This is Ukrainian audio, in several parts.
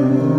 you.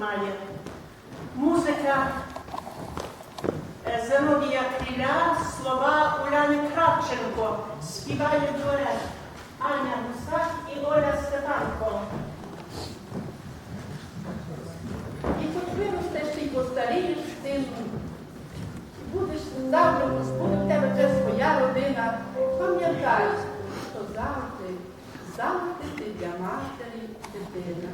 має. Музика е, Зиновія Кріля, слова Уляни Кравченко, співає дует Аня Гусак і Оля Степанко. І хоч виростеш ти постарієш сину, будеш завтра, буде в тебе це своя родина. Пам'ятай, що завжди, завжди ти для матері дитина.